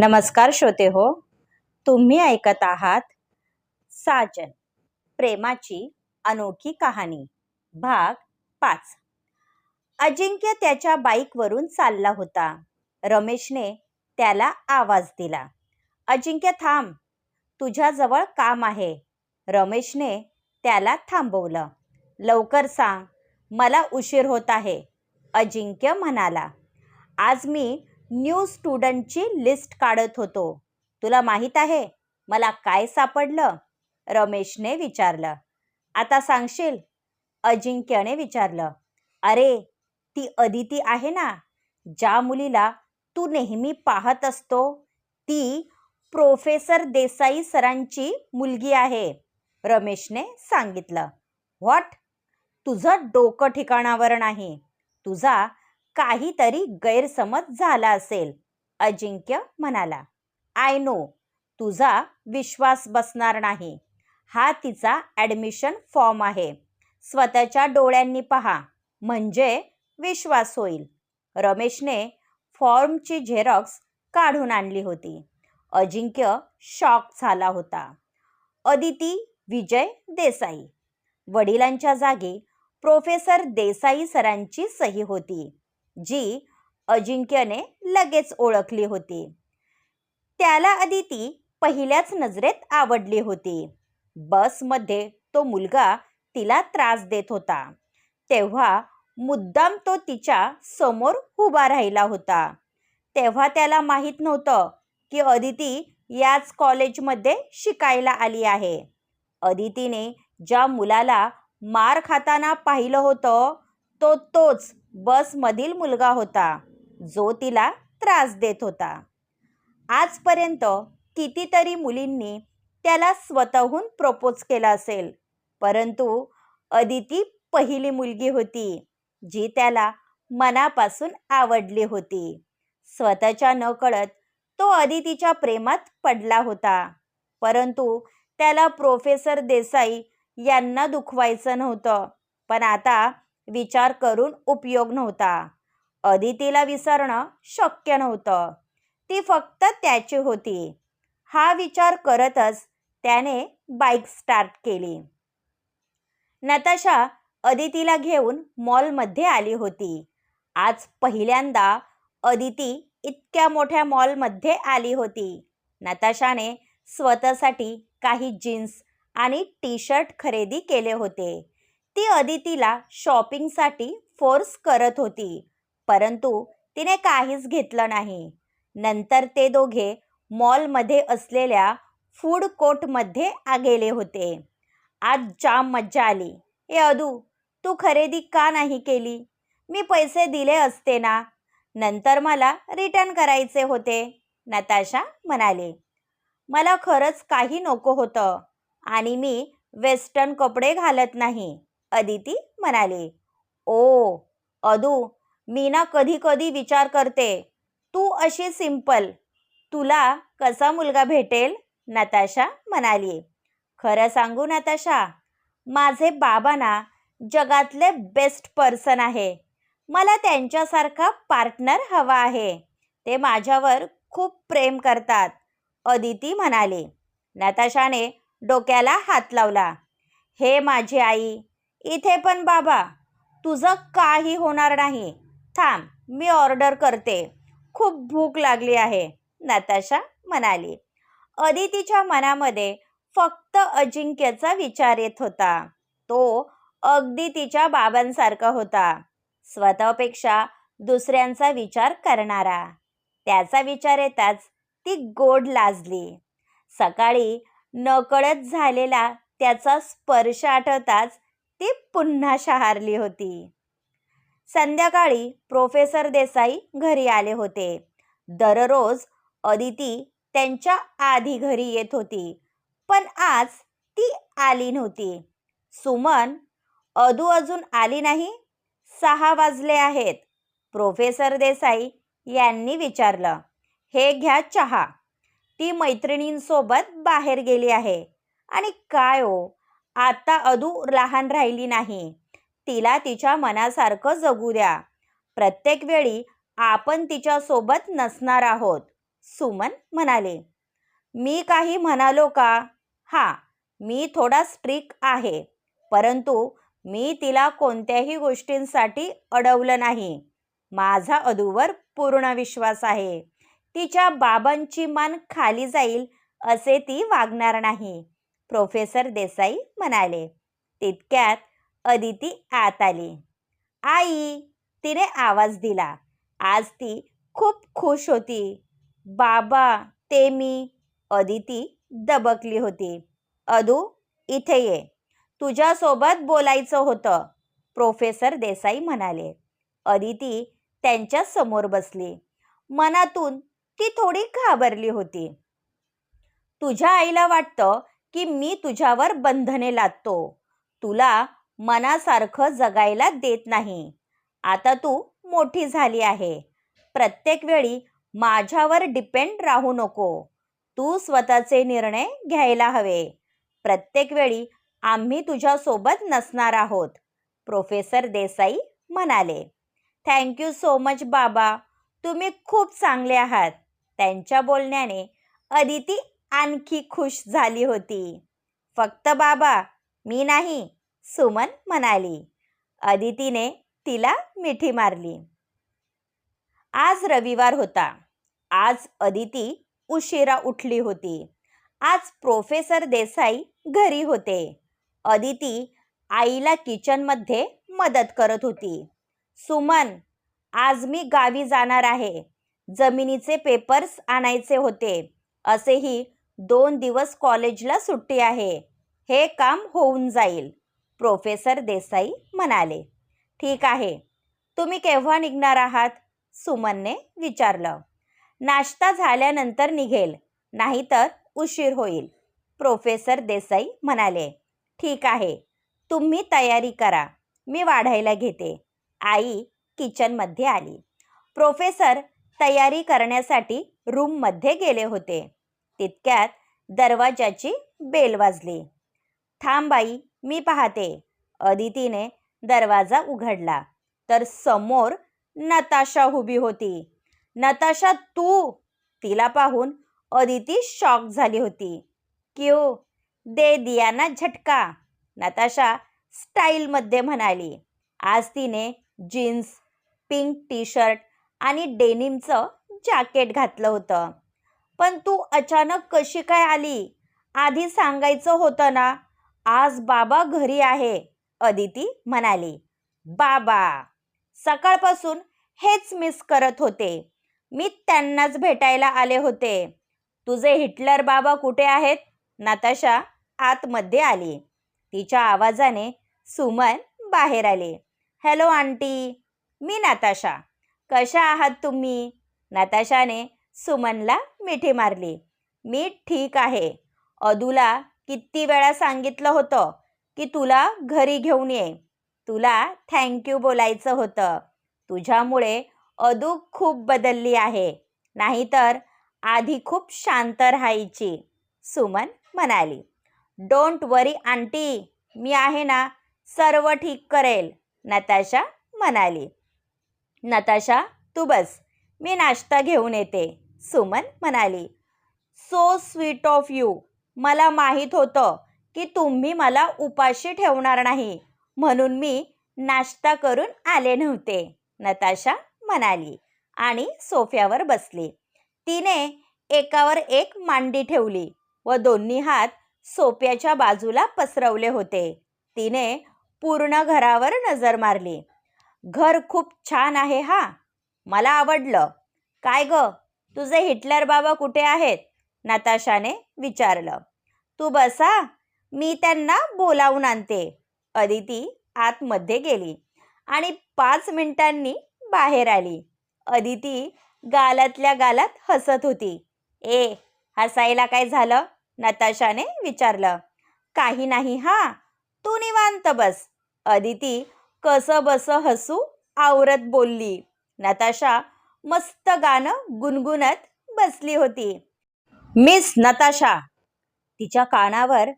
नमस्कार श्रोते हो तुम्ही ऐकत आहात साजन प्रेमाची अनोखी कहाणी भाग पाच. अजिंक्य त्याच्या बाईकवरून चालला होता. रमेशने त्याला आवाज दिला अजिंक्य थांब. तुझ्याजवळ काम आहे. रमेशने त्याला थांबवलं लवकर सांग. मला उशीर होत आहे. अजिंक्य म्हणाला आज मी न्यू स्टुडंटची लिस्ट काढत होतो. तुला माहीत आहे मला काय सापडलं? रमेशने विचारलं. आता सांगशील? अजिंक्यने विचारलं. अरे ती अदिती आहे ना ज्या मुलीला तू नेहमी पाहत असतो ती प्रोफेसर देसाई सरांची मुलगी आहे रमेशने सांगितलं. व्हॉट? तुझं डोकं ठिकाणावर नाही. तुझा काहीतरी गैरसमज झाला असेल अजिंक्य म्हणाला. आय नो तुझा विश्वास बसणार नाही. हा तिचा ॲडमिशन फॉर्म आहे. स्वतःच्या डोळ्यांनी पहा. म्हणजे विश्वास होईल. रमेशने फॉर्मची झेरॉक्स काढून आणली होती. अजिंक्य शॉक झाला होता. अदिती विजय देसाई. वडिलांच्या जागी प्रोफेसर देसाई सरांची सही होती. जी अजिंक्यने लगेच ओळखली होती. त्याला अदिती पहिल्याच नजरेत आवडली होती. बसमध्ये तो मुलगा तिला त्रास देत होता. तेव्हा मुद्दाम तो तिच्या समोर उभा राहिला होता. तेव्हा त्याला माहीत नव्हतं की अदिती याच कॉलेजमध्ये शिकायला आली आहे. अदितीने ज्या मुलाला मार खाताना पाहिलं होतं तो तोच बसमधील मुलगा होता जो तिला त्रास देत होता. आजपर्यंत कितीतरी मुलींनी त्याला स्वतःहून प्रपोज केला असेल परंतु अदिती पहिली मुलगी होती जी त्याला मनापासून आवडली होती. स्वतःच्या नकळत तो अदितीच्या प्रेमात पडला होता परंतु त्याला प्रोफेसर देसाई यांना दुखवायचं नव्हतं. पण आता विचार करून उपयोग नव्हता. अदितीला विसरणं शक्य नव्हतं. ती फक्त त्याची होती. हा विचार करतच त्याने बाईक स्टार्ट केली. नताशा अदितीला घेऊन मॉलमध्ये आली होती. आज पहिल्यांदा अदिती इतक्या मोठ्या मॉलमध्ये आली होती. नताशाने स्वतःसाठी काही जीन्स आणि टी शर्ट खरेदी केले होते. ती अदितीला शॉपिंगसाठी फोर्स करत होती परंतु तिने काहीच घेतलं नाही. नंतर ते दोघे मॉलमध्ये असलेल्या फूड कोर्टमध्ये आ गेले होते. आज जाम मज्जा आली. ए अदू तू खरेदी का नाही केली? मी पैसे दिले असते ना? नंतर मला रिटर्न करायचे होते नताशा म्हणाले. मला खरंच काही नको होतं आणि मी वेस्टर्न कपडे घालत नाही. अदिती म्हणाली. ओ अदू मी ना कधी कधी विचार करते. तू अशी सिंपल. तुला कसा मुलगा भेटेल? नताशा म्हणाली. खरं सांगू नताशा माझे बाबा ना जगातले बेस्ट पर्सन आहे. मला त्यांच्यासारखा पार्टनर हवा आहे. ते माझ्यावर खूप प्रेम करतात. अदिती म्हणाली. नताशाने डोक्याला हात लावला. हे माझी आई इथे पण बाबा तुझं काही होणार नाही. थांब मी ऑर्डर करते. खूप भूक लागली आहे नताशा म्हणाली. अदितीच्या मनामध्ये फक्त अजिंक्यचा विचार येत होता. तो अगदी तिच्या बाबांसारखा होता स्वतःपेक्षा दुसऱ्यांचा विचार करणारा. त्याचा विचार येताच ती गोड लाजली. सकाळी नकळत झालेला त्याचा स्पर्श आठवताच ती पुन्हा शहारली होती. संध्याकाळी प्रोफेसर देसाई घरी आले होते. दररोज अदिती त्यांच्या आधी घरी येत होती पण आज ती आली नव्हती. सुमन अदू अजून आली नाही? सहा वाजले आहेत. प्रोफेसर देसाई यांनी विचारलं हे घ्या चहा. ती मैत्रिणींसोबत बाहेर गेली आहे. आणि काय हो आत्ता अदू लहान राहिली नाही. तिला तिच्या मनासारखं जगू द्या. प्रत्येक वेळी आपण तिच्यासोबत नसणार आहोत सुमन म्हणाले. मी काही म्हणालो का? हा मी थोडा स्ट्रिक आहे परंतु मी तिला कोणत्याही गोष्टींसाठी अडवलं नाही. माझा अदूवर पूर्ण विश्वास आहे. तिच्या बाबांची मान खाली जाईल असे ती वागणार नाही. प्रोफेसर देसाई म्हणाले. तितक्यात अदिती आत आली. आई तिने आवाज दिला. आज ती खूप खुश होती. बाबा ते मी. अदिती दबकली होती. अदू इथे ये. तुझ्यासोबत बोलायचं होतं प्रोफेसर देसाई म्हणाले. अदिती त्यांच्यासमोर बसली. मनातून ती थोडी घाबरली होती. तुझ्या आईला वाटतं की मी तुझ्यावर बंधने लादतो. तुला मनासारखं जगायला देत नाही. आता तू मोठी झाली आहे. प्रत्येक वेळी माझ्यावर डिपेंड राहू नको. तू स्वतःचे निर्णय घ्यायला हवे. प्रत्येक वेळी आम्ही तुझ्यासोबत नसणार आहोत प्रोफेसर देसाई म्हणाले. थँक्यू सो मच बाबा. तुम्ही खूप चांगले आहात. त्यांच्या बोलण्याने अदिती आणखी खुश झाली होती. फक्त बाबा मी नाही सुमन म्हणाली. अदितीने तिला मिठी मारली. आज रविवार होता. आज अदिती उशिरा उठली होती. आज प्रोफेसर देसाई घरी होते. अदिती आईला किचनमध्ये मदत करत होती. सुमन आज मी गावी जाणार आहे. जमिनीचे पेपर्स आणायचे होते. असेही दोन दिवस कॉलेजला सुट्टी आहे. हे काम होऊन जाईल प्रोफेसर देसाई म्हणाले. ठीक आहे तुम्ही केव्हा निघणार आहात? सुमनने विचारलं. नाश्ता झाल्यानंतर निघेल नाहीतर उशीर होईल प्रोफेसर देसाई म्हणाले. ठीक आहे तुम्ही तयारी करा मी वाढायला घेते. आई किचनमध्ये आली. प्रोफेसर तयारी करण्यासाठी रूममध्ये गेले होते. तितक्यात दरवाजाची बेल वाजली. थांब बाई मी पाहते. अदितीने दरवाजा उघडला. तर समोर नताशा उभी होती. नताशा तू? तिला पाहून अदिती शॉक झाली होती. क्यू? दे दिया ना झटका नताशा स्टाईलमध्ये म्हणाली. आज तिने जीन्स पिंक टी शर्ट आणि डेनिमचं जॅकेट घातलं होतं. पण तू अचानक कशी काय आली? आधी सांगायचं होतं ना आज बाबा घरी आहे अदिती म्हणाली. बाबा सकाळपासून हेच मिस करत होते. मी त्यांनाच भेटायला आले होते. तुझे हिटलर बाबा कुठे आहेत? नाताशा आतमध्ये आली. तिच्या आवाजाने सुमन बाहेर आले. Hello aunty. मी नाताशा. कशा आहात तुम्ही? नाताशाने सुमनला मिठी मारली. मी ठीक आहे. अदूला किती वेळा सांगितलं होतं की तुला घरी घेऊन ये. तुला थँक्यू बोलायचं होतं. तुझ्यामुळे अदू खूप बदलली आहे. नाहीतर आधी खूप शांत राहायची सुमन म्हणाली. Don't worry aunty. मी आहे ना सर्व ठीक करेल नताशा म्हणाली. नताशा तू बस. मी नाश्ता घेऊन येते. सुमन म्हणाली. सो स्वीट ऑफ यू मला माहीत होतं की तुम्ही मला उपाशी ठेवणार नाही. म्हणून मी नाश्ता करून आले नव्हते नताशा म्हणाली आणि सोफ्यावर बसली. तिने एकावर एक मांडी ठेवली व दोन्ही हात सोप्याच्या बाजूला पसरवले होते. तिने पूर्ण घरावर नजर मारली. घर खूप छान आहे हा. मला आवडलं. काय ग? तुझे हिटलर बाबा कुठे आहेत? नताशाने विचारलं. तू बसा मी त्यांना बोलावून आणते. अदिती आतमध्ये गेली आणि पाच मिनिटांनी बाहेर आली. अदिती गालातल्या गालात हसत होती. ए हसायला काय झालं? नताशाने विचारलं. काही नाही हा तू निवांत बस. अदिती कसं बस हसू आवरत बोलली. नताशा मस्त गाणं गुणगुणत बसली होती. मिस नताशा तिच्या कानावर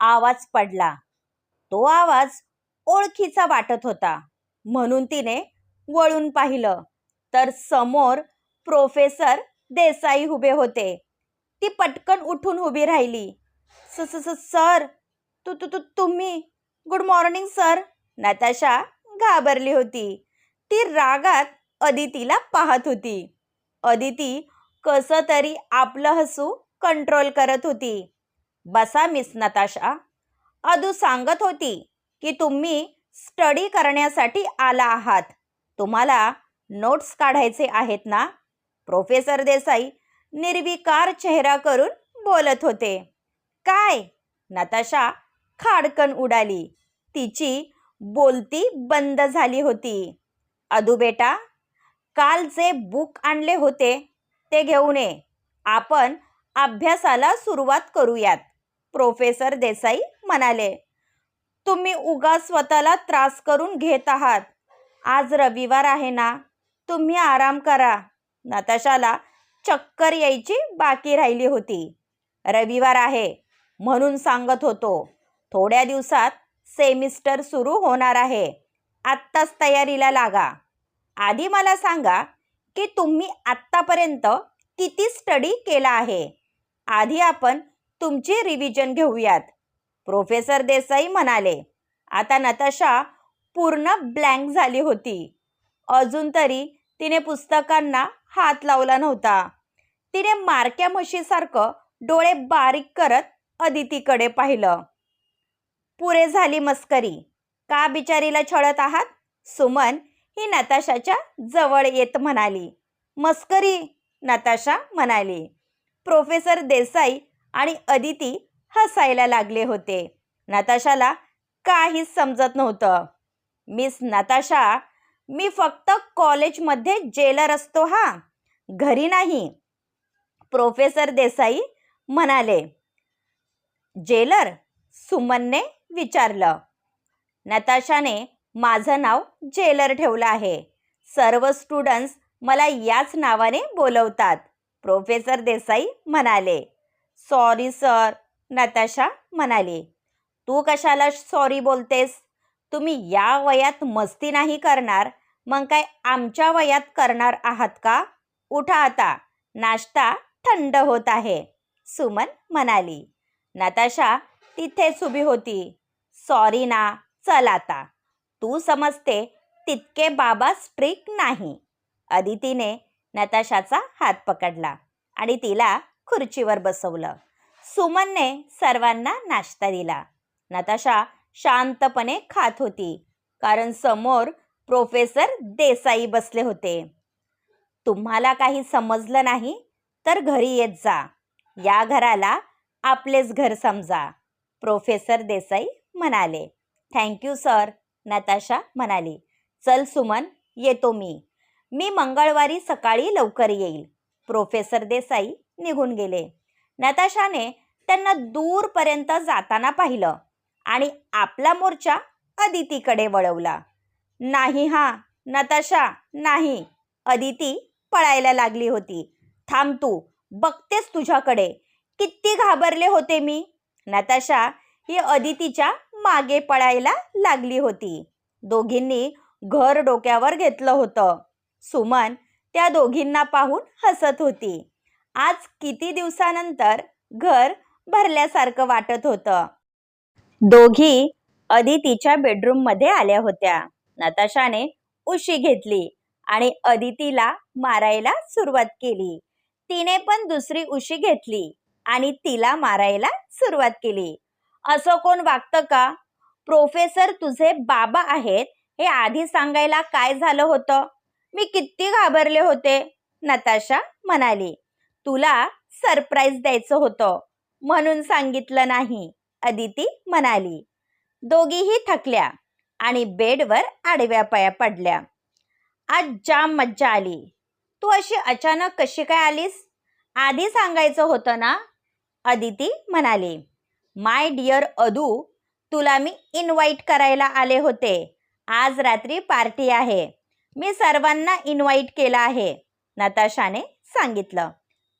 आवाज पडला. तो आवाज ओळखीचा वाटत होता. म्हणून तिने वळून पाहिलं. तर समोर प्रोफेसर देसाई उभे होते. ती पटकन उठून उभी राहिली. स स स- सर तू तू तू तुम्ही? Good morning sir. नताशा घाबरली होती. ती रागात अदितीला पाहत होती. अदिती कसं तरी आपलं हसू कंट्रोल करत होती. बसा मिस नताशा. अदू सांगत होती की तुम्ही स्टडी करण्यासाठी आला आहात. तुम्हाला नोट्स काढायचे आहेत ना? प्रोफेसर देसाई निर्विकार चेहरा करून बोलत होते. काय? नताशा खाडकन उडाली. तिची बोलती बंद झाली होती. अदू बेटा काल जे बुक आणले होते ते घेऊन ये. आपण अभ्यासाला सुरुवात करूयात प्रोफेसर देसाई म्हणाले. तुम्ही उगा स्वतःला त्रास करून घेत आहात. आज रविवार आहे ना तुम्ही आराम करा. नताशाला चक्कर यायची बाकी राहिली होती. रविवार आहे म्हणून सांगत होतो. थोड्या दिवसात सेमिस्टर सुरू होणार आहे. आत्ताच तयारीला लागा. आधी मला सांगा की तुम्ही आत्तापर्यंत किती स्टडी केला आहे? आधी आपण तुमची रिव्हिजन घेऊयात. प्रोफेसर देसाई म्हणाले आता नताशा पूर्ण ब्लँक झाली होती. अजून तरी तिने पुस्तकांना हात लावला नव्हता. तिने मारक्या म्हशीसारखं डोळे बारीक करत अदितीकडे पाहिलं. पुरे झाली मस्करी. का बिचारीला छळत आहात? सुमन ही नताशाच्या जवळ येत म्हणाली. मस्करी नताशा म्हणाली. प्रोफेसर देसाई आणि अदिती हसायला लागले होते. नताशाला काहीच समजत नव्हतं. मिस नताशा मी फक्त कॉलेजमध्ये जेलर असतो हा. घरी नाही. प्रोफेसर देसाई म्हणाले. जेलर? सुमनने विचारलं. नताशाने माझं नाव जेलर ठेवलं आहे. सर्व स्टुडंट्स मला याच नावाने बोलवतात प्रोफेसर देसाई म्हणाले. सॉरी सर नताशा म्हणाली. तू कशाला सॉरी बोलतेस? तुम्ही या वयात मस्ती नाही करणार मग काय आमच्या वयात करणार आहात का? उठा आता नाश्ता थंड होत आहे सुमन म्हणाली. नताशा तिथेच उभी होती. सॉरी ना चल आता. तू समजते तितके बाबा स्ट्रिक नाही. अदितीने नताशाचा हात पकडला आणि तिला खुर्चीवर बसवलं. सुमनने सर्वांना नाश्ता दिला. नताशा शांतपणे खात होती कारण समोर प्रोफेसर देसाई बसले होते. तुम्हाला काही समजलं नाही तर घरी येत जा. या घराला आपलेच घर समजा प्रोफेसर देसाई म्हणाले. Thank you sir. नताशा म्हणाली चल सुमन येतो मी. मी मंगळवारी सकाळी लवकर येईल. प्रोफेसर देसाई निघून गेले. नताशाने त्यांना दूरपर्यंत जाताना पाहिलं आणि आपला मोर्चा अदितीकडे वळवला. नाही हा नताशा नाही. अदिती पळायला लागली होती. थांब तू बघतेस तुझ्याकडे. किती घाबरले होते मी. नताशा ही अदितीच्या मागे पळायला लागली होती. दोघींनी घर डोक्यावर घेतलं होतं. सुमन त्या दोघींना पाहून हसत होती. आज किती दिवसानंतर घर भरल्यासारखं वाटत होतं. दोघी अदितीच्या बेडरूममध्ये आल्या होत्या. नताशाने उशी घेतली आणि अदितीला मारायला सुरुवात केली. तिने पण दुसरी उशी घेतली आणि तिला मारायला सुरुवात केली. असं कोण वागतं का? प्रोफेसर तुझे बाबा आहेत. हे आधी सांगायला काय झालं होतं? मी किती घाबरले होते नताशा म्हणाली. तुला सरप्राईज द्यायचं होतं म्हणून सांगितलं नाही अदिती म्हणाली. दोघीही थकल्या आणि बेडवर आडव्या पाया पडल्या. आज जाम मज्जा आली. तू अशी अचानक कशी काय आलीस? आधी सांगायचं होतं ना? अदिती म्हणाली. माय डिअर अदू तुला मी इन्व्हाइट करायला आले होते. आज रात्री पार्टी आहे. मी सर्वांना इन्व्हाइट केलं आहे नताशाने सांगितलं.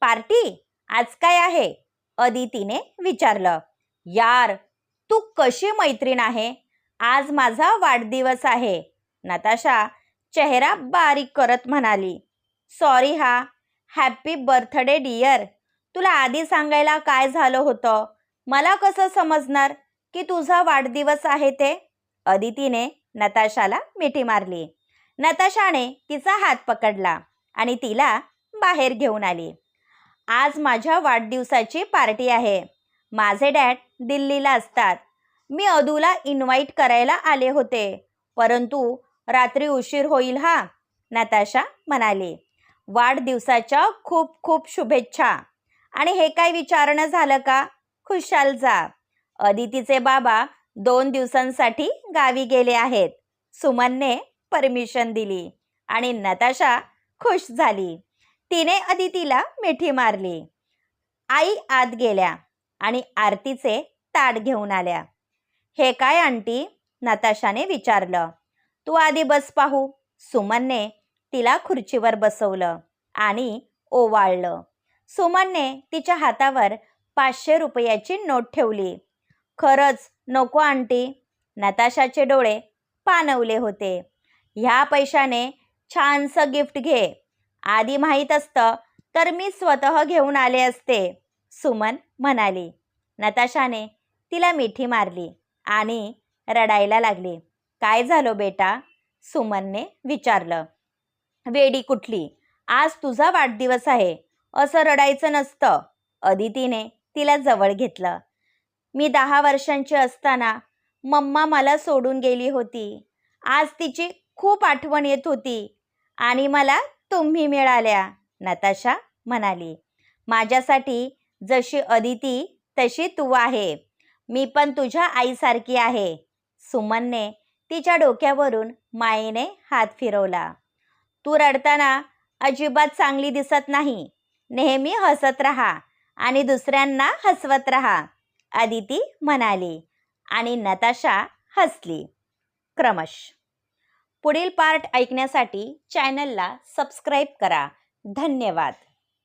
पार्टी? आज काय आहे? अदितीने विचारलं. यार तू कशी मैत्रीण आहे? आज माझा वाढदिवस आहे. नताशा चेहरा बारीक करत म्हणाली. सॉरी हा. हॅप्पी बर्थडे डिअर तुला आधी सांगायला काय झालं होतं? मला कसं समजणार की तुझा वाढदिवस आहे ते? अदितीने नताशाला मिठी मारली. नताशाने तिचा हात पकडला आणि तिला बाहेर घेऊन आली. आज माझ्या वाढदिवसाची पार्टी आहे. माझे डॅड दिल्लीला असतात. मी अदूला इन्व्हाइट करायला आले होते. परंतु रात्री उशीर होईल हा नताशा म्हणाली. वाढदिवसाच्या खूप खूप शुभेच्छा. आणि हे काय विचारणं झालं का? खुशाल जा. अदितीचे बाबा दोन दिवसांसाठी गावी गेले आहेत. सुमनने परमिशन दिली आणि नताशा खुश झाली. तिने अदितीला मिठी मारली. आई आत गेल्या आणि आरतीचे ताट घेऊन आल्या. हे काय आंटी? नताशाने विचारलं. तू आधी बस पाहू. सुमनने तिला खुर्चीवर बसवलं आणि ओवाळलं. सुमनने तिच्या हातावर पाचशे रुपयाची नोट ठेवली. खरंच नको आंटी. नताशाचे डोळे पाणवले होते. ह्या पैशाने छानसं गिफ्ट घे. आधी माहीत असतं तर मी स्वतः घेऊन आले असते सुमन म्हणाली. नताशाने तिला मिठी मारली आणि रडायला लागली. काय झालं बेटा? सुमनने विचारलं. वेडी कुठली? आज तुझा वाढदिवस आहे. असं रडायचं नसतं. अदितीने तिला जवळ घेतलं. मी दहा वर्षांची असताना मम्मा मला सोडून गेली होती. आज तिची खूप आठवण येत होती आणि मला तुम्ही मिळाल्या नताशा म्हणाली. माझ्यासाठी जशी अदिती तशी तू आहे. मी पण तुझ्या आईसारखी आहे. सुमनने तिच्या डोक्यावरून मायेने हात फिरवला. तू रडताना अजिबात चांगली दिसत नाही. नेहमी हसत राहा. आणि दुसऱ्यांना हसवत राहा अदिती म्हणाली. आणि नताशा हसली. क्रमश. पुढील पार्ट ऐकण्यासाठी चॅनलला सबस्क्राईब करा. धन्यवाद.